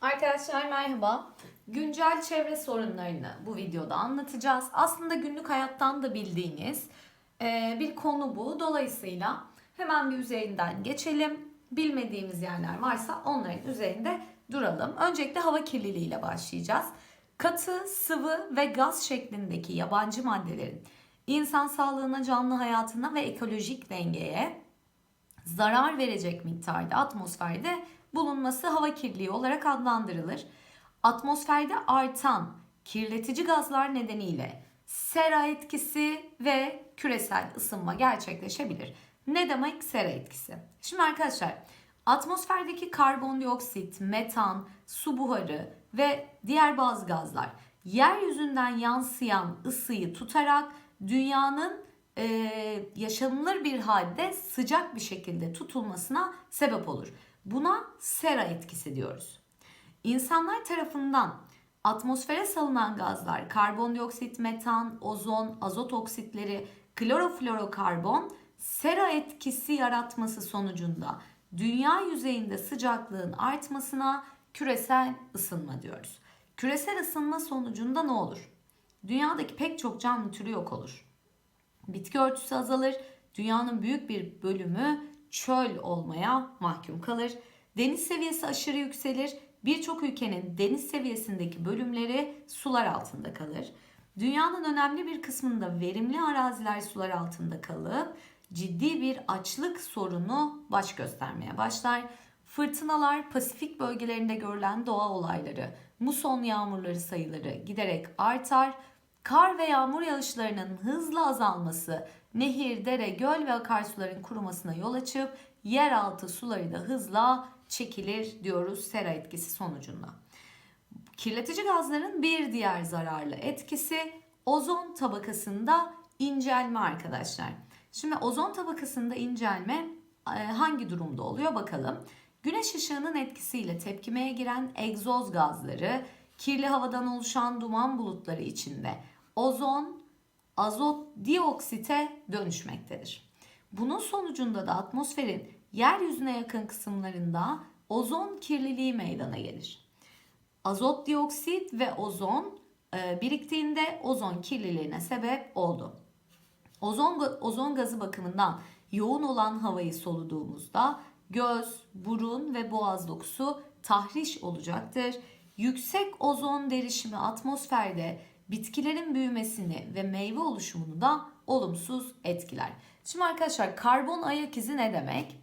Arkadaşlar merhaba. Güncel çevre sorunlarını bu videoda anlatacağız. Aslında günlük hayattan da bildiğiniz e, bir konu bu. Dolayısıyla hemen bir üzerinden geçelim. Bilmediğimiz yerler varsa onların üzerinde duralım. Öncelikle hava kirliliği ile başlayacağız. Katı, sıvı ve gaz şeklindeki yabancı maddelerin insan sağlığına, canlı hayatına ve ekolojik dengeye zarar verecek miktarda atmosferde bulunması hava kirliliği olarak adlandırılır. Atmosferde artan kirletici gazlar nedeniyle sera etkisi ve küresel ısınma gerçekleşebilir. Ne demek sera etkisi? Şimdi arkadaşlar atmosferdeki karbondioksit, metan, su buharı ve diğer bazı gazlar yeryüzünden yansıyan ısıyı tutarak dünyanın e, yaşanılır bir halde sıcak bir şekilde tutulmasına sebep olur. Buna sera etkisi diyoruz. İnsanlar tarafından atmosfere salınan gazlar karbondioksit, metan, ozon, azot oksitleri, kloroflorokarbon sera etkisi yaratması sonucunda dünya yüzeyinde sıcaklığın artmasına küresel ısınma diyoruz. Küresel ısınma sonucunda ne olur? Dünyadaki pek çok canlı türü yok olur. Bitki örtüsü azalır, dünyanın büyük bir bölümü çöl olmaya mahkum kalır. Deniz seviyesi aşırı yükselir. Birçok ülkenin deniz seviyesindeki bölümleri sular altında kalır. Dünyanın önemli bir kısmında verimli araziler sular altında kalıp ciddi bir açlık sorunu baş göstermeye başlar. Fırtınalar, Pasifik bölgelerinde görülen doğa olayları, muson yağmurları sayıları giderek artar. Kar ve yağmur yağışlarının hızla azalması nehir, dere, göl ve akarsuların kurumasına yol açıp yeraltı suları da hızla çekilir diyoruz sera etkisi sonucunda. Kirletici gazların bir diğer zararlı etkisi ozon tabakasında incelme arkadaşlar. Şimdi ozon tabakasında incelme e, hangi durumda oluyor bakalım. Güneş ışığının etkisiyle tepkimeye giren egzoz gazları, kirli havadan oluşan duman bulutları içinde ozon, azot dioksite dönüşmektedir. Bunun sonucunda da atmosferin yeryüzüne yakın kısımlarında ozon kirliliği meydana gelir. Azot dioksit ve ozon e, biriktiğinde ozon kirliliğine sebep oldu. Ozon, ozon gazı bakımından yoğun olan havayı soluduğumuzda göz, burun ve boğaz dokusu tahriş olacaktır. Yüksek ozon derişimi atmosferde bitkilerin büyümesini ve meyve oluşumunu da olumsuz etkiler. Şimdi arkadaşlar karbon ayak izi ne demek?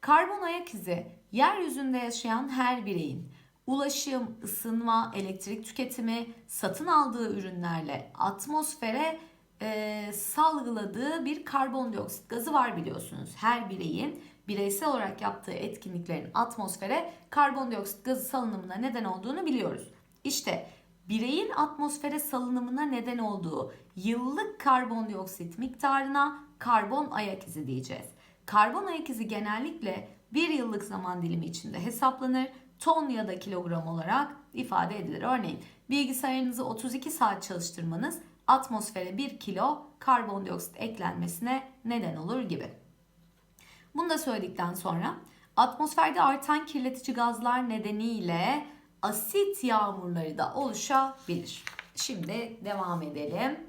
Karbon ayak izi yeryüzünde yaşayan her bireyin ulaşım, ısınma, elektrik tüketimi, satın aldığı ürünlerle atmosfere e, salgıladığı bir karbondioksit gazı var biliyorsunuz. Her bireyin bireysel olarak yaptığı etkinliklerin atmosfere karbondioksit gazı salınımına neden olduğunu biliyoruz. İşte bireyin atmosfere salınımına neden olduğu yıllık karbondioksit miktarına karbon ayak izi diyeceğiz. Karbon ayak izi genellikle bir yıllık zaman dilimi içinde hesaplanır. Ton ya da kilogram olarak ifade edilir. Örneğin bilgisayarınızı 32 saat çalıştırmanız atmosfere 1 kilo karbondioksit eklenmesine neden olur gibi. Bunu da söyledikten sonra atmosferde artan kirletici gazlar nedeniyle asit yağmurları da oluşabilir. Şimdi devam edelim.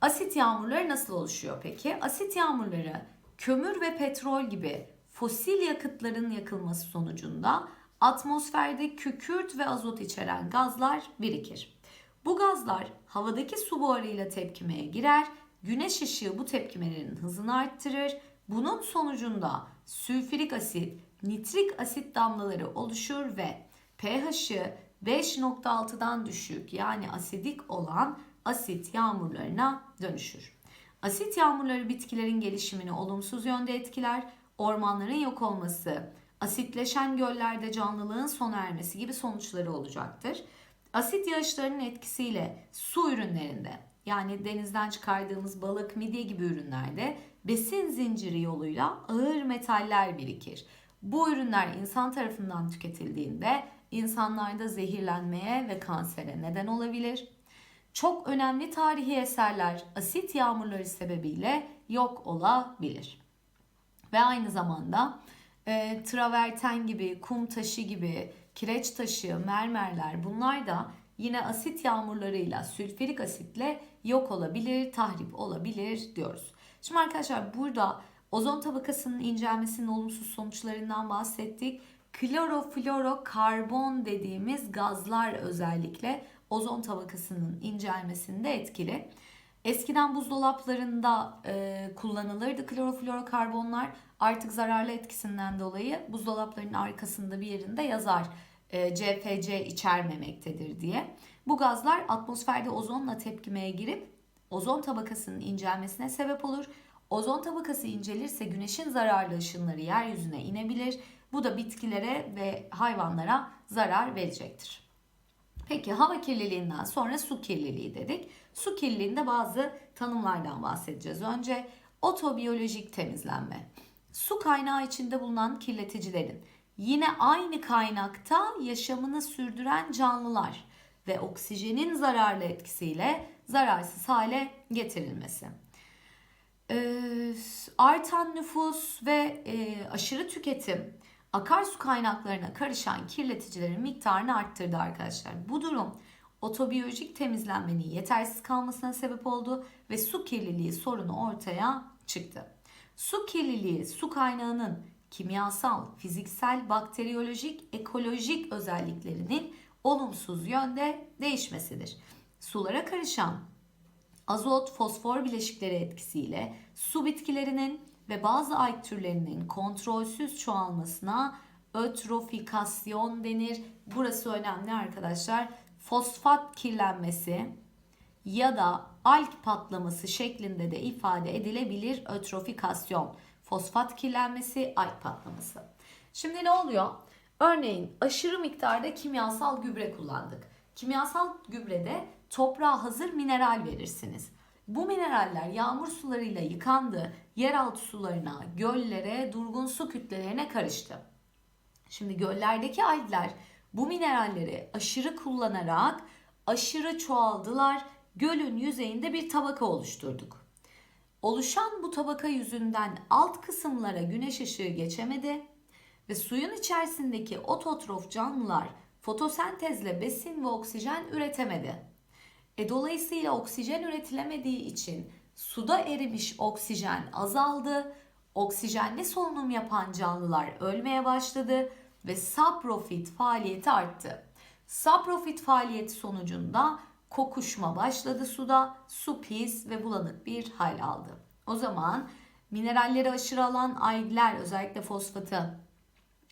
Asit yağmurları nasıl oluşuyor peki? Asit yağmurları kömür ve petrol gibi fosil yakıtların yakılması sonucunda atmosferde kükürt ve azot içeren gazlar birikir. Bu gazlar havadaki su buharıyla tepkimeye girer, güneş ışığı bu tepkimelerin hızını arttırır. Bunun sonucunda sülfürik asit, nitrik asit damlaları oluşur ve pH'ı 5.6'dan düşük yani asidik olan asit yağmurlarına dönüşür. Asit yağmurları bitkilerin gelişimini olumsuz yönde etkiler, ormanların yok olması, asitleşen göllerde canlılığın sona ermesi gibi sonuçları olacaktır. Asit yağışlarının etkisiyle su ürünlerinde yani denizden çıkardığımız balık, midye gibi ürünlerde besin zinciri yoluyla ağır metaller birikir. Bu ürünler insan tarafından tüketildiğinde insanlarda zehirlenmeye ve kansere neden olabilir. Çok önemli tarihi eserler asit yağmurları sebebiyle yok olabilir. Ve aynı zamanda e, traverten gibi, kum taşı gibi kireç taşı, mermerler bunlar da yine asit yağmurlarıyla, sülfürik asitle yok olabilir, tahrip olabilir diyoruz. Şimdi arkadaşlar burada ozon tabakasının incelmesinin olumsuz sonuçlarından bahsettik. Kloroflorokarbon dediğimiz gazlar özellikle ozon tabakasının incelmesinde etkili. Eskiden buzdolaplarında e, kullanılırdı kloroflorokarbonlar. Artık zararlı etkisinden dolayı buzdolaplarının arkasında bir yerinde yazar e, CFC içermemektedir diye. Bu gazlar atmosferde ozonla tepkimeye girip ozon tabakasının incelmesine sebep olur. Ozon tabakası incelirse güneşin zararlı ışınları yeryüzüne inebilir. Bu da bitkilere ve hayvanlara zarar verecektir. Peki hava kirliliğinden sonra su kirliliği dedik. Su kirliliğinde bazı tanımlardan bahsedeceğiz. Önce otobiyolojik temizlenme. Su kaynağı içinde bulunan kirleticilerin yine aynı kaynakta yaşamını sürdüren canlılar ve oksijenin zararlı etkisiyle zararsız hale getirilmesi. Ee, artan nüfus ve e, aşırı tüketim akarsu kaynaklarına karışan kirleticilerin miktarını arttırdı arkadaşlar. Bu durum otobiyolojik temizlenmenin yetersiz kalmasına sebep oldu ve su kirliliği sorunu ortaya çıktı. Su kirliliği su kaynağının kimyasal, fiziksel, bakteriyolojik, ekolojik özelliklerinin olumsuz yönde değişmesidir. Sulara karışan azot, fosfor bileşikleri etkisiyle su bitkilerinin ve bazı alg türlerinin kontrolsüz çoğalmasına ötrofikasyon denir. Burası önemli arkadaşlar. Fosfat kirlenmesi ya da alg patlaması şeklinde de ifade edilebilir ötrofikasyon. Fosfat kirlenmesi, alg patlaması. Şimdi ne oluyor? Örneğin aşırı miktarda kimyasal gübre kullandık. Kimyasal gübrede toprağa hazır mineral verirsiniz. Bu mineraller yağmur sularıyla yıkandı, yeraltı sularına, göllere, durgun su kütlelerine karıştı. Şimdi göllerdeki algler bu mineralleri aşırı kullanarak aşırı çoğaldılar. Gölün yüzeyinde bir tabaka oluşturduk. Oluşan bu tabaka yüzünden alt kısımlara güneş ışığı geçemedi ve suyun içerisindeki ototrof canlılar fotosentezle besin ve oksijen üretemedi. E dolayısıyla oksijen üretilemediği için suda erimiş oksijen azaldı. Oksijenli solunum yapan canlılar ölmeye başladı ve saprofit faaliyeti arttı. Saprofit faaliyeti sonucunda kokuşma başladı suda. Su pis ve bulanık bir hal aldı. O zaman mineralleri aşırı alan algler özellikle fosfatı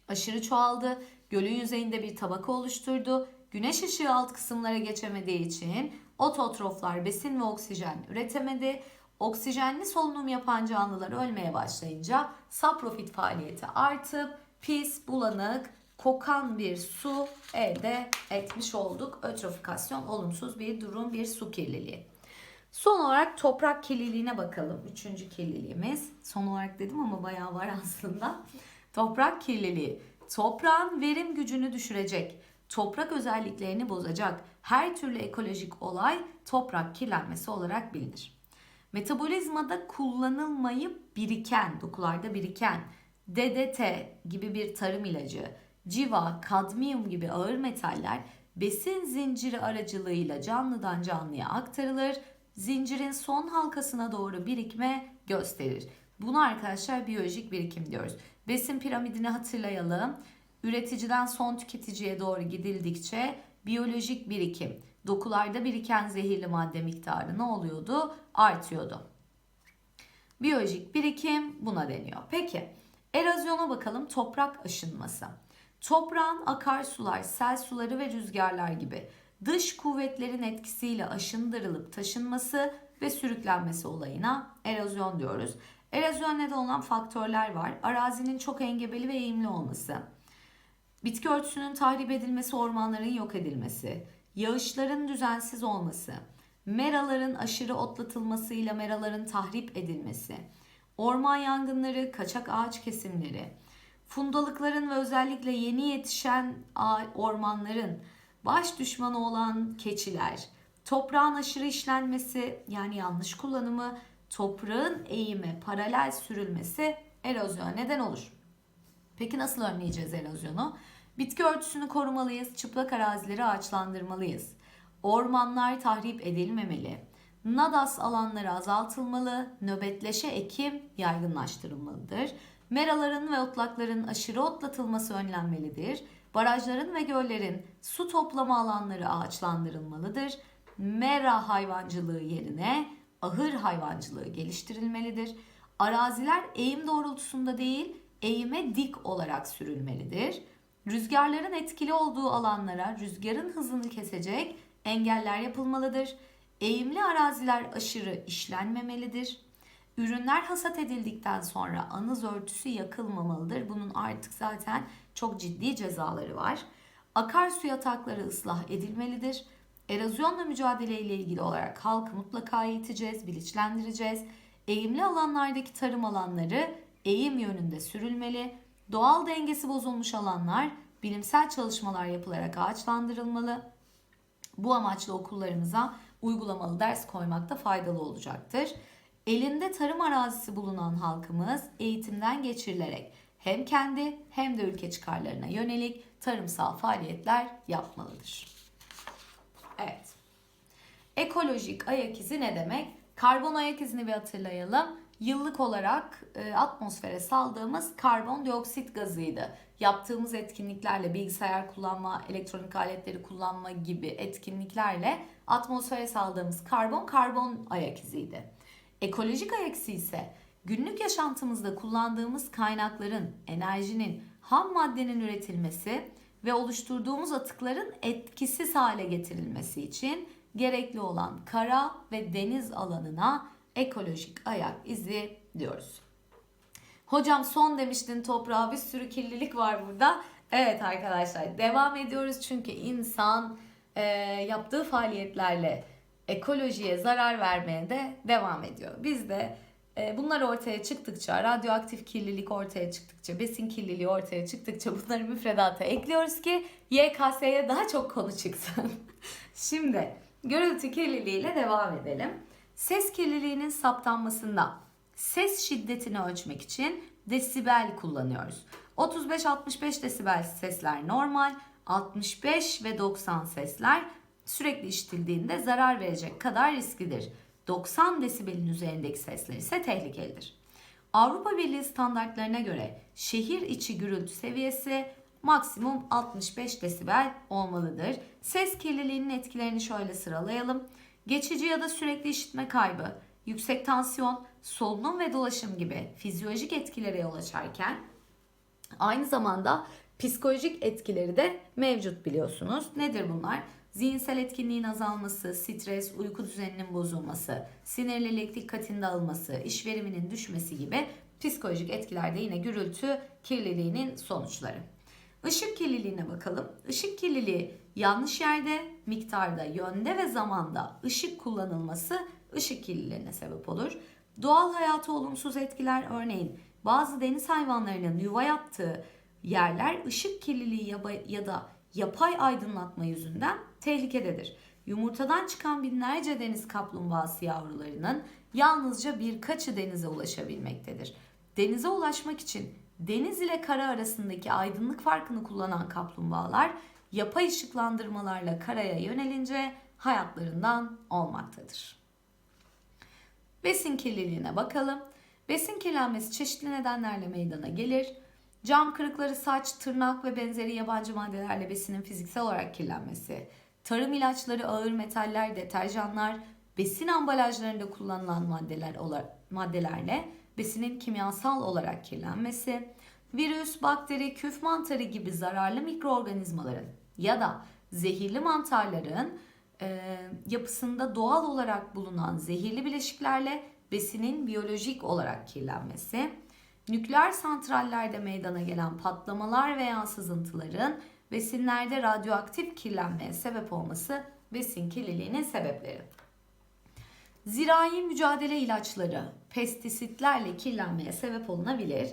aşırı çoğaldı. Gölün yüzeyinde bir tabaka oluşturdu. Güneş ışığı alt kısımlara geçemediği için ototroflar besin ve oksijen üretemedi. Oksijenli solunum yapan canlılar ölmeye başlayınca saprofit faaliyeti artıp pis, bulanık, kokan bir su elde etmiş olduk. Ötrofikasyon olumsuz bir durum, bir su kirliliği. Son olarak toprak kirliliğine bakalım. Üçüncü kirliliğimiz. Son olarak dedim ama bayağı var aslında. Toprak kirliliği. Toprağın verim gücünü düşürecek. Toprak özelliklerini bozacak. Her türlü ekolojik olay toprak kirlenmesi olarak bilinir. Metabolizmada kullanılmayıp biriken, dokularda biriken DDT gibi bir tarım ilacı, civa, kadmiyum gibi ağır metaller besin zinciri aracılığıyla canlıdan canlıya aktarılır. Zincirin son halkasına doğru birikme gösterir. Buna arkadaşlar biyolojik birikim diyoruz. Besin piramidini hatırlayalım. Üreticiden son tüketiciye doğru gidildikçe biyolojik birikim, dokularda biriken zehirli madde miktarı ne oluyordu? Artıyordu. Biyolojik birikim buna deniyor. Peki erozyona bakalım toprak aşınması. Toprağın akarsular, sel suları ve rüzgarlar gibi dış kuvvetlerin etkisiyle aşındırılıp taşınması ve sürüklenmesi olayına erozyon diyoruz. Erozyon neden olan faktörler var. Arazinin çok engebeli ve eğimli olması, bitki örtüsünün tahrip edilmesi, ormanların yok edilmesi, yağışların düzensiz olması, meraların aşırı otlatılmasıyla meraların tahrip edilmesi, orman yangınları, kaçak ağaç kesimleri, fundalıkların ve özellikle yeni yetişen ormanların baş düşmanı olan keçiler, toprağın aşırı işlenmesi yani yanlış kullanımı, toprağın eğime paralel sürülmesi erozyon neden olur. Peki nasıl önleyeceğiz erozyonu? Bitki örtüsünü korumalıyız, çıplak arazileri ağaçlandırmalıyız. Ormanlar tahrip edilmemeli. Nadas alanları azaltılmalı, nöbetleşe ekim yaygınlaştırılmalıdır. Meraların ve otlakların aşırı otlatılması önlenmelidir. Barajların ve göllerin su toplama alanları ağaçlandırılmalıdır. Mera hayvancılığı yerine ahır hayvancılığı geliştirilmelidir. Araziler eğim doğrultusunda değil, eğime dik olarak sürülmelidir. Rüzgarların etkili olduğu alanlara rüzgarın hızını kesecek engeller yapılmalıdır. Eğimli araziler aşırı işlenmemelidir. Ürünler hasat edildikten sonra anız örtüsü yakılmamalıdır. Bunun artık zaten çok ciddi cezaları var. Akarsu yatakları ıslah edilmelidir. Erozyonla mücadele ile ilgili olarak halkı mutlaka eğiteceğiz, bilinçlendireceğiz. Eğimli alanlardaki tarım alanları eğim yönünde sürülmeli. Doğal dengesi bozulmuş alanlar bilimsel çalışmalar yapılarak ağaçlandırılmalı. Bu amaçla okullarımıza uygulamalı ders koymakta faydalı olacaktır. Elinde tarım arazisi bulunan halkımız eğitimden geçirilerek hem kendi hem de ülke çıkarlarına yönelik tarımsal faaliyetler yapmalıdır. Evet. Ekolojik ayak izi ne demek? Karbon ayak izini bir hatırlayalım. Yıllık olarak e, atmosfere saldığımız karbondioksit gazıydı. Yaptığımız etkinliklerle bilgisayar kullanma, elektronik aletleri kullanma gibi etkinliklerle atmosfere saldığımız karbon karbon ayak iziydi. Ekolojik ayak izi ise günlük yaşantımızda kullandığımız kaynakların, enerjinin, ham maddenin üretilmesi ve oluşturduğumuz atıkların etkisiz hale getirilmesi için gerekli olan kara ve deniz alanına ekolojik ayak izi diyoruz. Hocam son demiştin toprağa bir sürü kirlilik var burada. Evet arkadaşlar devam ediyoruz çünkü insan e, yaptığı faaliyetlerle ekolojiye zarar vermeye de devam ediyor. Biz de e, bunlar ortaya çıktıkça, radyoaktif kirlilik ortaya çıktıkça, besin kirliliği ortaya çıktıkça bunları müfredata ekliyoruz ki YKS'ye daha çok konu çıksın. Şimdi gürültü kirliliğiyle devam edelim. Ses kirliliğinin saptanmasında ses şiddetini ölçmek için desibel kullanıyoruz. 35-65 desibel sesler normal, 65 ve 90 sesler sürekli işitildiğinde zarar verecek kadar risklidir. 90 desibelin üzerindeki sesler ise tehlikelidir. Avrupa Birliği standartlarına göre şehir içi gürültü seviyesi maksimum 65 desibel olmalıdır. Ses kirliliğinin etkilerini şöyle sıralayalım. Geçici ya da sürekli işitme kaybı, yüksek tansiyon, solunum ve dolaşım gibi fizyolojik etkilere yol açarken aynı zamanda psikolojik etkileri de mevcut biliyorsunuz. Nedir bunlar? Zihinsel etkinliğin azalması, stres, uyku düzeninin bozulması, sinirlilik, dikkatin dağılması, iş veriminin düşmesi gibi psikolojik etkiler de yine gürültü kirliliğinin sonuçları. Işık kirliliğine bakalım. Işık kirliliği yanlış yerde, miktarda, yönde ve zamanda ışık kullanılması ışık kirliliğine sebep olur. Doğal hayatı olumsuz etkiler örneğin bazı deniz hayvanlarının yuva yaptığı yerler ışık kirliliği ya da yapay aydınlatma yüzünden tehlikededir. Yumurtadan çıkan binlerce deniz kaplumbağası yavrularının yalnızca birkaçı denize ulaşabilmektedir. Denize ulaşmak için deniz ile kara arasındaki aydınlık farkını kullanan kaplumbağalar yapay ışıklandırmalarla karaya yönelince hayatlarından olmaktadır. Besin kirliliğine bakalım. Besin kirlenmesi çeşitli nedenlerle meydana gelir. Cam kırıkları, saç, tırnak ve benzeri yabancı maddelerle besinin fiziksel olarak kirlenmesi, tarım ilaçları, ağır metaller, deterjanlar, besin ambalajlarında kullanılan maddeler maddelerle besinin kimyasal olarak kirlenmesi, virüs, bakteri, küf mantarı gibi zararlı mikroorganizmaların ya da zehirli mantarların e, yapısında doğal olarak bulunan zehirli bileşiklerle besinin biyolojik olarak kirlenmesi, nükleer santrallerde meydana gelen patlamalar veya sızıntıların besinlerde radyoaktif kirlenmeye sebep olması besin kirliliğinin sebepleri. Zirai mücadele ilaçları pestisitlerle kirlenmeye sebep olunabilir.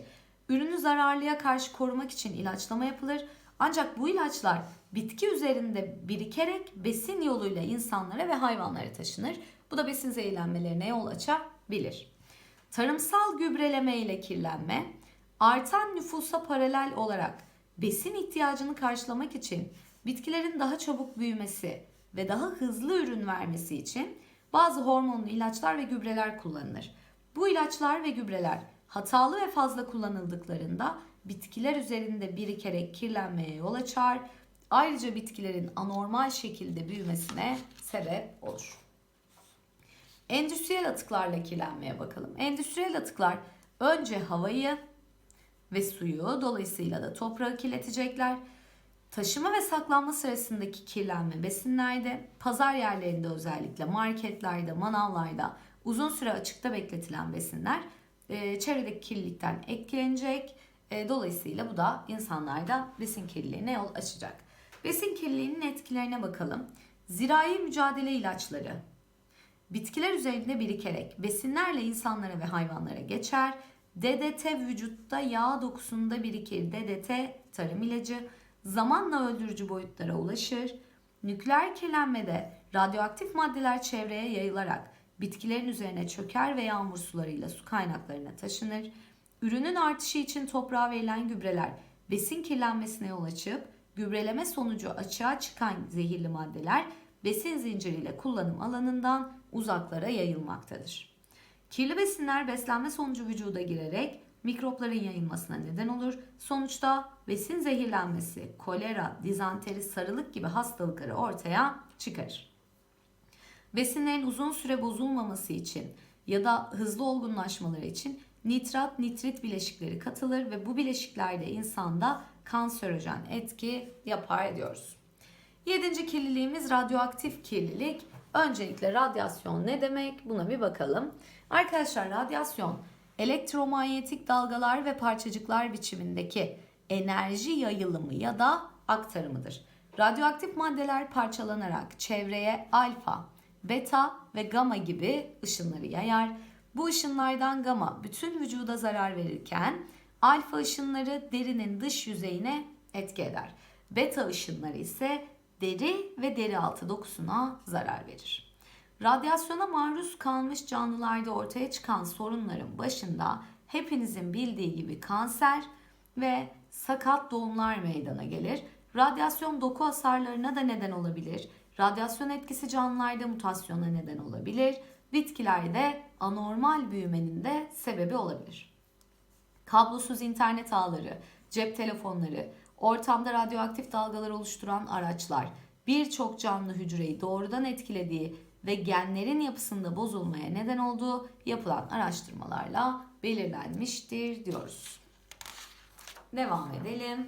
Ürünü zararlıya karşı korumak için ilaçlama yapılır. Ancak bu ilaçlar bitki üzerinde birikerek besin yoluyla insanlara ve hayvanlara taşınır. Bu da besin zehirlenmelerine yol açabilir. Tarımsal gübreleme ile kirlenme artan nüfusa paralel olarak besin ihtiyacını karşılamak için bitkilerin daha çabuk büyümesi ve daha hızlı ürün vermesi için bazı hormonlu ilaçlar ve gübreler kullanılır. Bu ilaçlar ve gübreler hatalı ve fazla kullanıldıklarında bitkiler üzerinde birikerek kirlenmeye yol açar. Ayrıca bitkilerin anormal şekilde büyümesine sebep olur. Endüstriyel atıklarla kirlenmeye bakalım. Endüstriyel atıklar önce havayı ve suyu dolayısıyla da toprağı kirletecekler. Taşıma ve saklanma sırasındaki kirlenme besinlerde, pazar yerlerinde özellikle marketlerde, manavlarda uzun süre açıkta bekletilen besinler çevredeki kirlilikten etkilenecek. E, dolayısıyla bu da insanlarda besin kirliliğine yol açacak. Besin kirliliğinin etkilerine bakalım. Zirai mücadele ilaçları, bitkiler üzerinde birikerek besinlerle insanlara ve hayvanlara geçer. DDT vücutta yağ dokusunda birikir. DDT tarım ilacı zamanla öldürücü boyutlara ulaşır. Nükleer kirlenmede radyoaktif maddeler çevreye yayılarak bitkilerin üzerine çöker ve yağmur sularıyla su kaynaklarına taşınır. Ürünün artışı için toprağa verilen gübreler besin kirlenmesine yol açıp gübreleme sonucu açığa çıkan zehirli maddeler besin zinciriyle kullanım alanından uzaklara yayılmaktadır. Kirli besinler beslenme sonucu vücuda girerek mikropların yayılmasına neden olur. Sonuçta besin zehirlenmesi, kolera, dizanteri, sarılık gibi hastalıkları ortaya çıkarır. Besinlerin uzun süre bozulmaması için ya da hızlı olgunlaşmaları için nitrat, nitrit bileşikleri katılır ve bu bileşiklerde insanda kanserojen etki yapar diyoruz. Yedinci kirliliğimiz radyoaktif kirlilik. Öncelikle radyasyon ne demek? Buna bir bakalım. Arkadaşlar radyasyon elektromanyetik dalgalar ve parçacıklar biçimindeki enerji yayılımı ya da aktarımıdır. Radyoaktif maddeler parçalanarak çevreye alfa, beta ve gamma gibi ışınları yayar. Bu ışınlardan gamma bütün vücuda zarar verirken alfa ışınları derinin dış yüzeyine etki eder. Beta ışınları ise deri ve deri altı dokusuna zarar verir. Radyasyona maruz kalmış canlılarda ortaya çıkan sorunların başında hepinizin bildiği gibi kanser ve sakat doğumlar meydana gelir. Radyasyon doku hasarlarına da neden olabilir. Radyasyon etkisi canlılarda mutasyona neden olabilir. Bitkilerde anormal büyümenin de sebebi olabilir. Kablosuz internet ağları, cep telefonları, ortamda radyoaktif dalgalar oluşturan araçlar birçok canlı hücreyi doğrudan etkilediği ve genlerin yapısında bozulmaya neden olduğu yapılan araştırmalarla belirlenmiştir diyoruz. Devam edelim.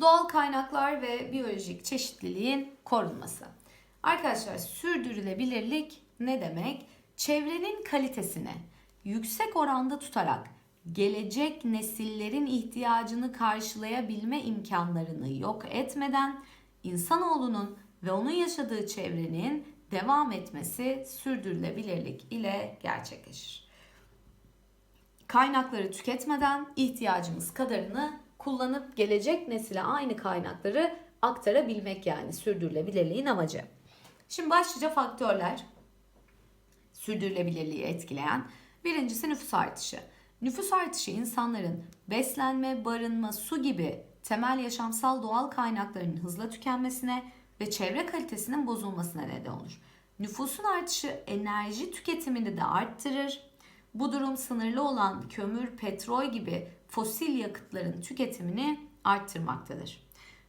Doğal kaynaklar ve biyolojik çeşitliliğin korunması. Arkadaşlar sürdürülebilirlik ne demek? Çevrenin kalitesini yüksek oranda tutarak gelecek nesillerin ihtiyacını karşılayabilme imkanlarını yok etmeden insanoğlunun ve onun yaşadığı çevrenin devam etmesi sürdürülebilirlik ile gerçekleşir. Kaynakları tüketmeden ihtiyacımız kadarını kullanıp gelecek nesile aynı kaynakları aktarabilmek yani sürdürülebilirliğin amacı. Şimdi başlıca faktörler sürdürülebilirliği etkileyen. Birincisi nüfus artışı. Nüfus artışı insanların beslenme, barınma, su gibi temel yaşamsal doğal kaynaklarının hızla tükenmesine ve çevre kalitesinin bozulmasına neden olur. Nüfusun artışı enerji tüketimini de arttırır. Bu durum sınırlı olan kömür, petrol gibi fosil yakıtların tüketimini arttırmaktadır.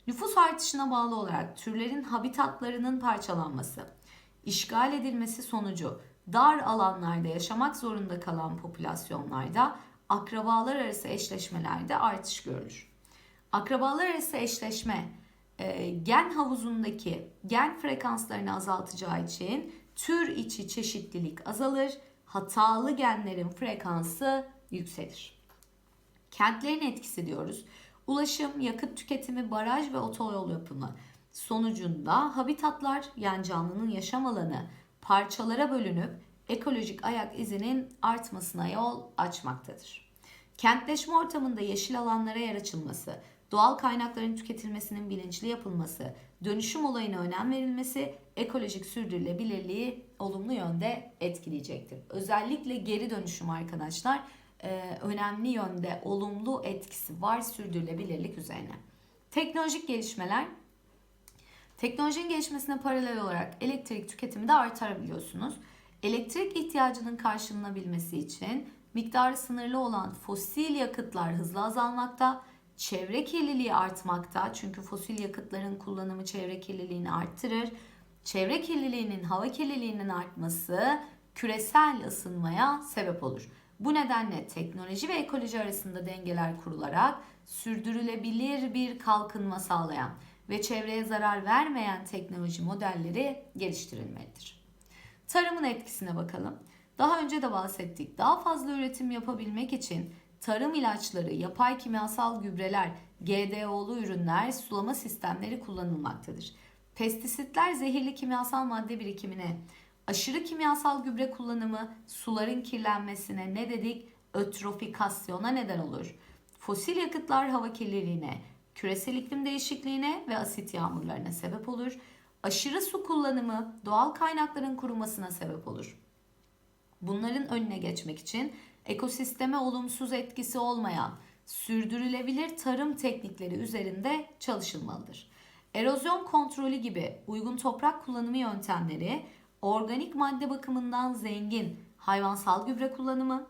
Nüfus artışına bağlı olarak türlerin habitatlarının parçalanması, işgal edilmesi sonucu dar alanlarda yaşamak zorunda kalan popülasyonlarda akrabalar arası eşleşmelerde artış görülür. Akrabalar arası eşleşme e, gen havuzundaki gen frekanslarını azaltacağı için tür içi çeşitlilik azalır, hatalı genlerin frekansı yükselir. Kentlerin etkisi diyoruz. Ulaşım, yakıt tüketimi, baraj ve otoyol yapımı sonucunda habitatlar yani canlının yaşam alanı parçalara bölünüp ekolojik ayak izinin artmasına yol açmaktadır. Kentleşme ortamında yeşil alanlara yer açılması, doğal kaynakların tüketilmesinin bilinçli yapılması, dönüşüm olayına önem verilmesi ekolojik sürdürülebilirliği olumlu yönde etkileyecektir. Özellikle geri dönüşüm arkadaşlar e, önemli yönde olumlu etkisi var sürdürülebilirlik üzerine. Teknolojik gelişmeler Teknolojinin gelişmesine paralel olarak elektrik tüketimi de artabiliyorsunuz. Elektrik ihtiyacının karşılanabilmesi için miktarı sınırlı olan fosil yakıtlar hızla azalmakta, çevre kirliliği artmakta. Çünkü fosil yakıtların kullanımı çevre kirliliğini arttırır. Çevre kirliliğinin, hava kirliliğinin artması küresel ısınmaya sebep olur. Bu nedenle teknoloji ve ekoloji arasında dengeler kurularak sürdürülebilir bir kalkınma sağlayan ve çevreye zarar vermeyen teknoloji modelleri geliştirilmelidir. Tarımın etkisine bakalım. Daha önce de bahsettik. Daha fazla üretim yapabilmek için tarım ilaçları, yapay kimyasal gübreler, GDO'lu ürünler, sulama sistemleri kullanılmaktadır. Pestisitler zehirli kimyasal madde birikimine, aşırı kimyasal gübre kullanımı suların kirlenmesine ne dedik? Ötrofikasyona neden olur. Fosil yakıtlar hava kirliliğine, küresel iklim değişikliğine ve asit yağmurlarına sebep olur. Aşırı su kullanımı doğal kaynakların kurumasına sebep olur. Bunların önüne geçmek için ekosisteme olumsuz etkisi olmayan sürdürülebilir tarım teknikleri üzerinde çalışılmalıdır. Erozyon kontrolü gibi uygun toprak kullanımı yöntemleri, organik madde bakımından zengin hayvansal gübre kullanımı,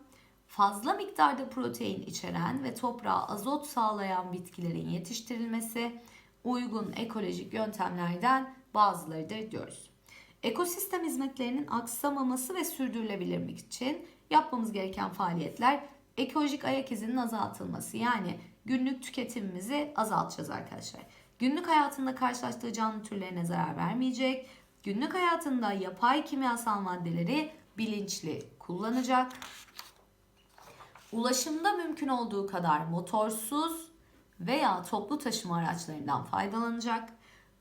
fazla miktarda protein içeren ve toprağa azot sağlayan bitkilerin yetiştirilmesi uygun ekolojik yöntemlerden bazılarıdır diyoruz. Ekosistem hizmetlerinin aksamaması ve sürdürülebilirlik için yapmamız gereken faaliyetler ekolojik ayak izinin azaltılması. Yani günlük tüketimimizi azaltacağız arkadaşlar. Günlük hayatında karşılaştığı canlı türlerine zarar vermeyecek. Günlük hayatında yapay kimyasal maddeleri bilinçli kullanacak. Ulaşımda mümkün olduğu kadar motorsuz veya toplu taşıma araçlarından faydalanacak.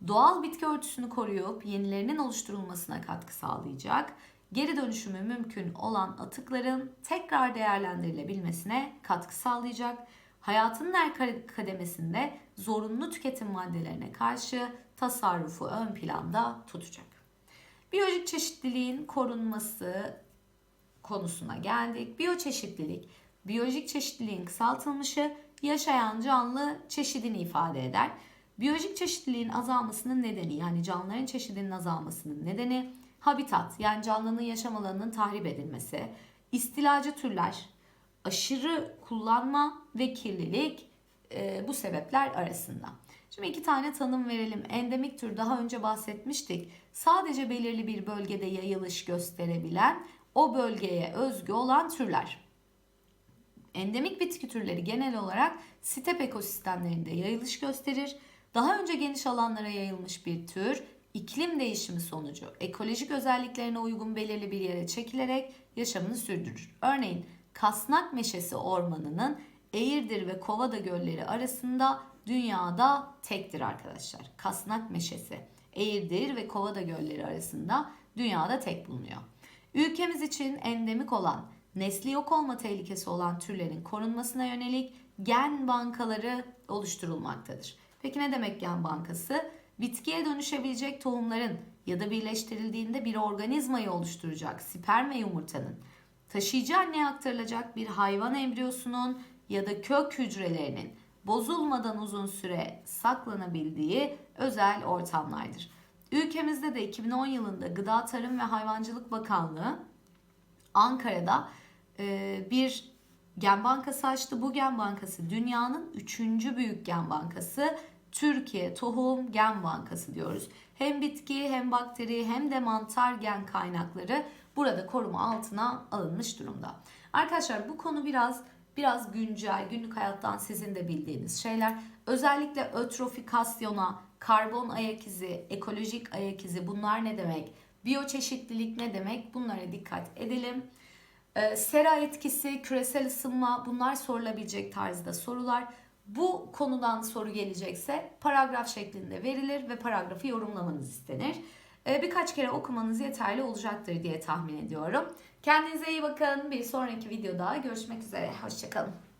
Doğal bitki örtüsünü koruyup yenilerinin oluşturulmasına katkı sağlayacak. Geri dönüşümü mümkün olan atıkların tekrar değerlendirilebilmesine katkı sağlayacak. Hayatının her kademesinde zorunlu tüketim maddelerine karşı tasarrufu ön planda tutacak. Biyolojik çeşitliliğin korunması konusuna geldik. Biyoçeşitlilik Biyolojik çeşitliliğin kısaltılmışı yaşayan canlı çeşidini ifade eder. Biyolojik çeşitliliğin azalmasının nedeni yani canlıların çeşidinin azalmasının nedeni habitat yani canlının yaşam alanının tahrip edilmesi, istilacı türler, aşırı kullanma ve kirlilik e, bu sebepler arasında. Şimdi iki tane tanım verelim. Endemik tür daha önce bahsetmiştik. Sadece belirli bir bölgede yayılış gösterebilen, o bölgeye özgü olan türler. Endemik bitki türleri genel olarak step ekosistemlerinde yayılış gösterir. Daha önce geniş alanlara yayılmış bir tür iklim değişimi sonucu ekolojik özelliklerine uygun belirli bir yere çekilerek yaşamını sürdürür. Örneğin Kasnak Meşesi Ormanı'nın Eğirdir ve Kovada gölleri arasında dünyada tektir arkadaşlar. Kasnak Meşesi Eğirdir ve Kovada gölleri arasında dünyada tek bulunuyor. Ülkemiz için endemik olan nesli yok olma tehlikesi olan türlerin korunmasına yönelik gen bankaları oluşturulmaktadır. Peki ne demek gen bankası? Bitkiye dönüşebilecek tohumların ya da birleştirildiğinde bir organizmayı oluşturacak sperm ve yumurtanın taşıyıcı anneye aktarılacak bir hayvan embriyosunun ya da kök hücrelerinin bozulmadan uzun süre saklanabildiği özel ortamlardır. Ülkemizde de 2010 yılında Gıda Tarım ve Hayvancılık Bakanlığı Ankara'da bir gen bankası açtı. Bu gen bankası dünyanın üçüncü büyük gen bankası. Türkiye Tohum Gen Bankası diyoruz. Hem bitki hem bakteri hem de mantar gen kaynakları burada koruma altına alınmış durumda. Arkadaşlar bu konu biraz biraz güncel, günlük hayattan sizin de bildiğiniz şeyler. Özellikle ötrofikasyona, karbon ayak izi, ekolojik ayak izi bunlar ne demek? Biyoçeşitlilik ne demek? Bunlara dikkat edelim. Ee, sera etkisi, küresel ısınma bunlar sorulabilecek tarzda sorular. Bu konudan soru gelecekse paragraf şeklinde verilir ve paragrafı yorumlamanız istenir. Ee, birkaç kere okumanız yeterli olacaktır diye tahmin ediyorum. Kendinize iyi bakın. Bir sonraki videoda görüşmek üzere. Hoşçakalın.